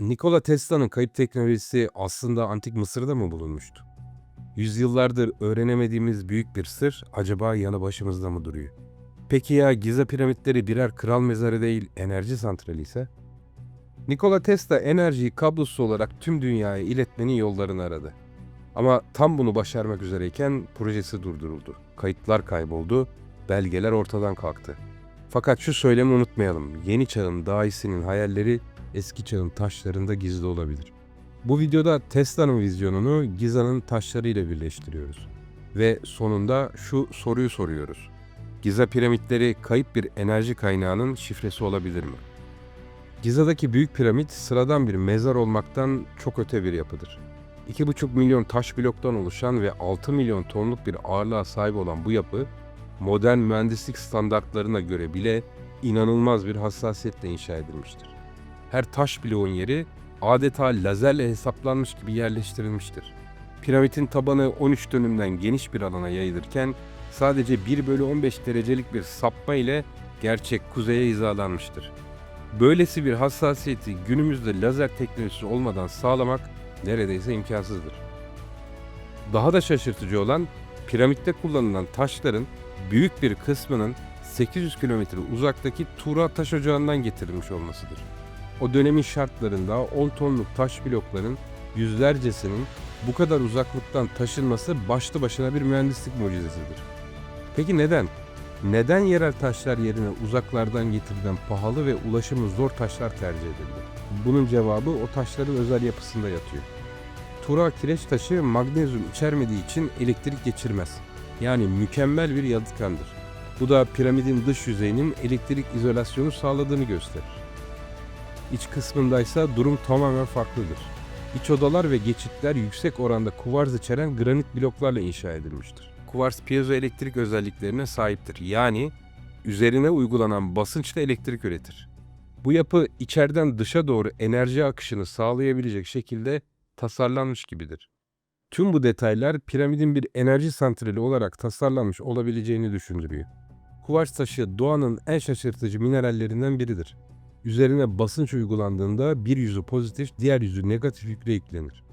Nikola Tesla'nın kayıp teknolojisi aslında antik Mısır'da mı bulunmuştu? Yüzyıllardır öğrenemediğimiz büyük bir sır acaba yanı başımızda mı duruyor? Peki ya Giza piramitleri birer kral mezarı değil enerji santrali ise? Nikola Tesla enerjiyi kablosuz olarak tüm dünyaya iletmenin yollarını aradı. Ama tam bunu başarmak üzereyken projesi durduruldu. Kayıtlar kayboldu, belgeler ortadan kalktı. Fakat şu söylemi unutmayalım. Yeni çağın dahisinin hayalleri eski çağın taşlarında gizli olabilir. Bu videoda Tesla'nın vizyonunu Giza'nın taşlarıyla birleştiriyoruz. Ve sonunda şu soruyu soruyoruz. Giza piramitleri kayıp bir enerji kaynağının şifresi olabilir mi? Giza'daki büyük piramit sıradan bir mezar olmaktan çok öte bir yapıdır. 2,5 milyon taş bloktan oluşan ve 6 milyon tonluk bir ağırlığa sahip olan bu yapı, modern mühendislik standartlarına göre bile inanılmaz bir hassasiyetle inşa edilmiştir. Her taş bloğun yeri adeta lazerle hesaplanmış gibi yerleştirilmiştir. Piramidin tabanı 13 dönümden geniş bir alana yayılırken sadece 1 bölü 15 derecelik bir sapma ile gerçek kuzeye hizalanmıştır. Böylesi bir hassasiyeti günümüzde lazer teknolojisi olmadan sağlamak neredeyse imkansızdır. Daha da şaşırtıcı olan piramitte kullanılan taşların büyük bir kısmının 800 kilometre uzaktaki Tura taş ocağından getirilmiş olmasıdır. O dönemin şartlarında 10 tonluk taş blokların yüzlercesinin bu kadar uzaklıktan taşınması başlı başına bir mühendislik mucizesidir. Peki neden? Neden yerel taşlar yerine uzaklardan getirilen pahalı ve ulaşımı zor taşlar tercih edildi? Bunun cevabı o taşların özel yapısında yatıyor. Tura kireç taşı magnezyum içermediği için elektrik geçirmez. Yani mükemmel bir yalıtkandır. Bu da piramidin dış yüzeyinin elektrik izolasyonu sağladığını gösterir. İç kısmındaysa durum tamamen farklıdır. İç odalar ve geçitler yüksek oranda kuvarz içeren granit bloklarla inşa edilmiştir. Kuvars piezoelektrik özelliklerine sahiptir. Yani üzerine uygulanan basınçla elektrik üretir. Bu yapı içeriden dışa doğru enerji akışını sağlayabilecek şekilde tasarlanmış gibidir. Tüm bu detaylar piramidin bir enerji santrali olarak tasarlanmış olabileceğini düşündürüyor. Kuvars taşı doğanın en şaşırtıcı minerallerinden biridir. Üzerine basınç uygulandığında bir yüzü pozitif, diğer yüzü negatif yükle yüklenir.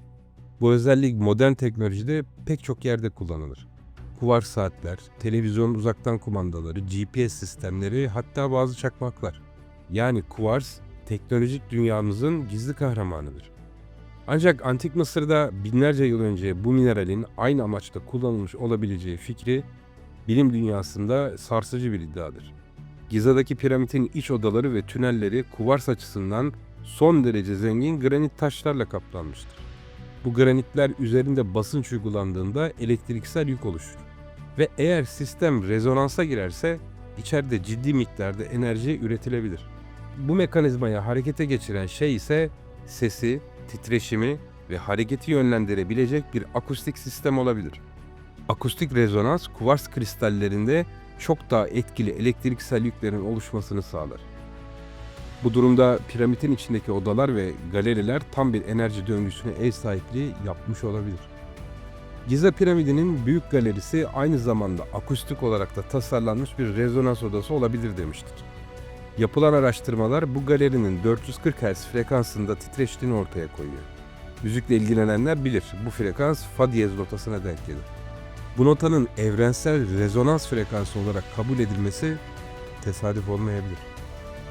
Bu özellik modern teknolojide pek çok yerde kullanılır. Kuvars saatler, televizyon uzaktan kumandaları, GPS sistemleri hatta bazı çakmaklar. Yani kuvars teknolojik dünyamızın gizli kahramanıdır. Ancak Antik Mısır'da binlerce yıl önce bu mineralin aynı amaçla kullanılmış olabileceği fikri bilim dünyasında sarsıcı bir iddiadır. Giza'daki piramidin iç odaları ve tünelleri kuvars açısından son derece zengin granit taşlarla kaplanmıştır. Bu granitler üzerinde basınç uygulandığında elektriksel yük oluşur. Ve eğer sistem rezonansa girerse içeride ciddi miktarda enerji üretilebilir. Bu mekanizmayı harekete geçiren şey ise sesi, titreşimi ve hareketi yönlendirebilecek bir akustik sistem olabilir. Akustik rezonans kuvars kristallerinde çok daha etkili elektriksel yüklerin oluşmasını sağlar. Bu durumda piramidin içindeki odalar ve galeriler tam bir enerji döngüsüne ev sahipliği yapmış olabilir. Giza piramidinin büyük galerisi aynı zamanda akustik olarak da tasarlanmış bir rezonans odası olabilir demiştir. Yapılan araştırmalar bu galerinin 440 Hz frekansında titreştiğini ortaya koyuyor. Müzikle ilgilenenler bilir bu frekans fa diyez notasına denk gelir. Bu notanın evrensel rezonans frekansı olarak kabul edilmesi tesadüf olmayabilir.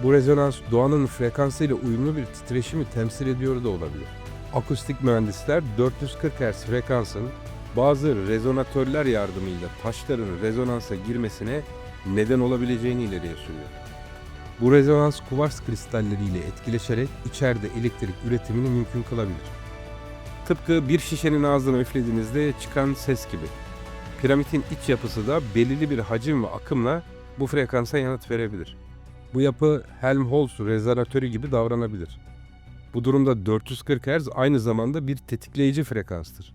Bu rezonans doğanın frekansıyla uyumlu bir titreşimi temsil ediyor da olabilir. Akustik mühendisler 440 Hz frekansın bazı rezonatörler yardımıyla taşların rezonansa girmesine neden olabileceğini ileriye sürüyor. Bu rezonans kuvars kristalleriyle etkileşerek içeride elektrik üretimini mümkün kılabilir. Tıpkı bir şişenin ağzına üflediğinizde çıkan ses gibi. Piramidin iç yapısı da belirli bir hacim ve akımla bu frekansa yanıt verebilir. Bu yapı Helmholtz rezonatörü gibi davranabilir. Bu durumda 440 Hz aynı zamanda bir tetikleyici frekanstır.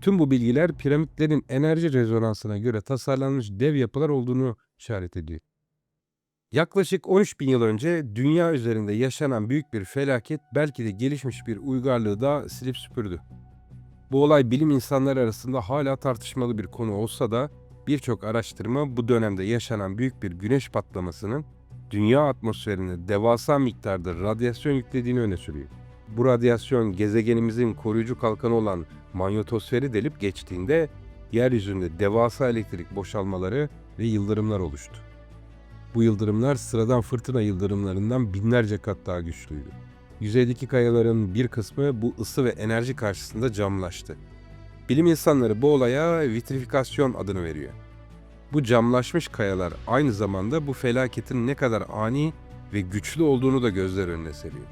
Tüm bu bilgiler piramitlerin enerji rezonansına göre tasarlanmış dev yapılar olduğunu işaret ediyor. Yaklaşık 13 bin yıl önce dünya üzerinde yaşanan büyük bir felaket belki de gelişmiş bir uygarlığı da silip süpürdü. Bu olay bilim insanları arasında hala tartışmalı bir konu olsa da birçok araştırma bu dönemde yaşanan büyük bir güneş patlamasının dünya atmosferine devasa miktarda radyasyon yüklediğini öne sürüyor. Bu radyasyon gezegenimizin koruyucu kalkanı olan manyetosferi delip geçtiğinde yeryüzünde devasa elektrik boşalmaları ve yıldırımlar oluştu. Bu yıldırımlar sıradan fırtına yıldırımlarından binlerce kat daha güçlüydü. Yüzeydeki kayaların bir kısmı bu ısı ve enerji karşısında camlaştı. Bilim insanları bu olaya vitrifikasyon adını veriyor. Bu camlaşmış kayalar aynı zamanda bu felaketin ne kadar ani ve güçlü olduğunu da gözler önüne seriyor.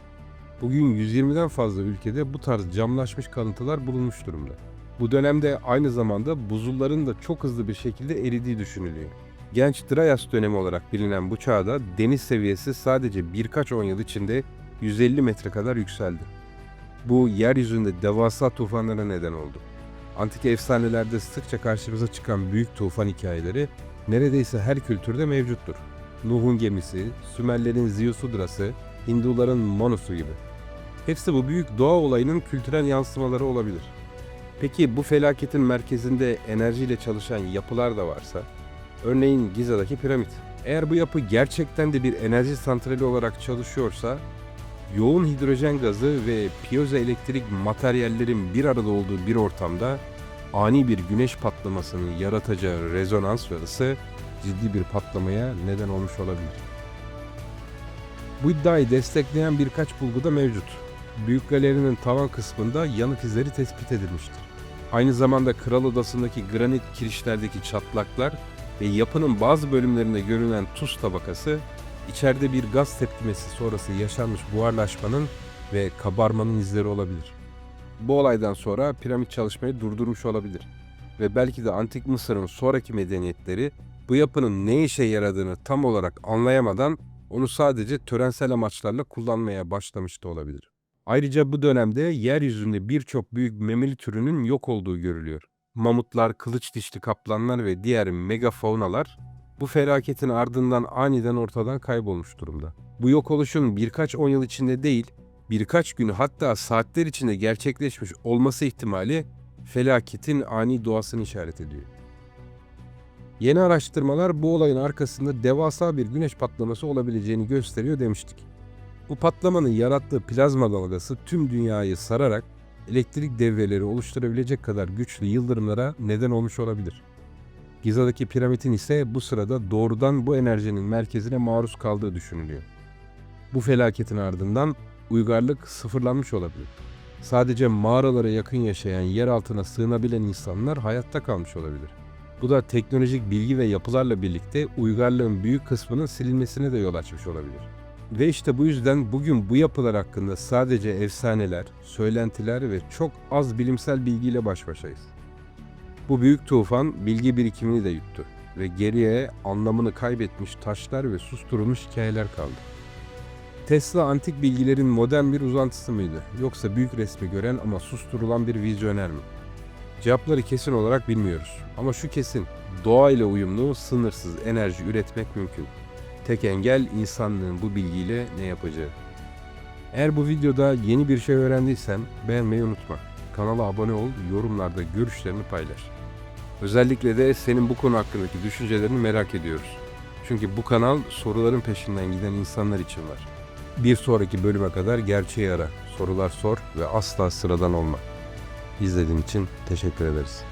Bugün 120'den fazla ülkede bu tarz camlaşmış kalıntılar bulunmuş durumda. Bu dönemde aynı zamanda buzulların da çok hızlı bir şekilde eridiği düşünülüyor. Genç Dryas dönemi olarak bilinen bu çağda deniz seviyesi sadece birkaç on yıl içinde 150 metre kadar yükseldi. Bu yeryüzünde devasa tufanlara neden oldu. Antik efsanelerde sıkça karşımıza çıkan büyük tufan hikayeleri neredeyse her kültürde mevcuttur. Nuh'un gemisi, Sümerlerin Ziusudrası, Hinduların Manusu gibi. Hepsi bu büyük doğa olayının kültürel yansımaları olabilir. Peki bu felaketin merkezinde enerjiyle çalışan yapılar da varsa? Örneğin Giza'daki piramit. Eğer bu yapı gerçekten de bir enerji santrali olarak çalışıyorsa, yoğun hidrojen gazı ve piyozoelektrik materyallerin bir arada olduğu bir ortamda ani bir güneş patlamasının yaratacağı rezonans ve ısı ciddi bir patlamaya neden olmuş olabilir. Bu iddiayı destekleyen birkaç bulgu da mevcut. Büyük galerinin tavan kısmında yanık izleri tespit edilmiştir. Aynı zamanda Kral Odası'ndaki granit kirişlerdeki çatlaklar ve yapının bazı bölümlerinde görülen tuz tabakası, içeride bir gaz tepkimesi sonrası yaşanmış buharlaşmanın ve kabarmanın izleri olabilir. Bu olaydan sonra piramit çalışmayı durdurmuş olabilir. Ve belki de Antik Mısır'ın sonraki medeniyetleri bu yapının ne işe yaradığını tam olarak anlayamadan onu sadece törensel amaçlarla kullanmaya başlamış da olabilir. Ayrıca bu dönemde yeryüzünde birçok büyük memeli türünün yok olduğu görülüyor. Mamutlar, kılıç dişli kaplanlar ve diğer megafaunalar bu felaketin ardından aniden ortadan kaybolmuş durumda. Bu yok oluşun birkaç on yıl içinde değil, birkaç gün hatta saatler içinde gerçekleşmiş olması ihtimali felaketin ani doğasını işaret ediyor. Yeni araştırmalar bu olayın arkasında devasa bir güneş patlaması olabileceğini gösteriyor demiştik. Bu patlamanın yarattığı plazma dalgası tüm dünyayı sararak elektrik devreleri oluşturabilecek kadar güçlü yıldırımlara neden olmuş olabilir. Giza'daki piramidin ise bu sırada doğrudan bu enerjinin merkezine maruz kaldığı düşünülüyor. Bu felaketin ardından uygarlık sıfırlanmış olabilir. Sadece mağaralara yakın yaşayan yer altına sığınabilen insanlar hayatta kalmış olabilir. Bu da teknolojik bilgi ve yapılarla birlikte uygarlığın büyük kısmının silinmesine de yol açmış olabilir. Ve işte bu yüzden bugün bu yapılar hakkında sadece efsaneler, söylentiler ve çok az bilimsel bilgiyle baş başayız. Bu büyük tufan bilgi birikimini de yuttu ve geriye anlamını kaybetmiş taşlar ve susturulmuş hikayeler kaldı. Tesla antik bilgilerin modern bir uzantısı mıydı yoksa büyük resmi gören ama susturulan bir vizyoner mi? Cevapları kesin olarak bilmiyoruz ama şu kesin, doğayla uyumlu, sınırsız enerji üretmek mümkün. Tek engel insanlığın bu bilgiyle ne yapacağı. Eğer bu videoda yeni bir şey öğrendiysen beğenmeyi unutma. Kanala abone ol, yorumlarda görüşlerini paylaş. Özellikle de senin bu konu hakkındaki düşüncelerini merak ediyoruz. Çünkü bu kanal soruların peşinden giden insanlar için var. Bir sonraki bölüme kadar gerçeği ara, sorular sor ve asla sıradan olma. İzlediğin için teşekkür ederiz.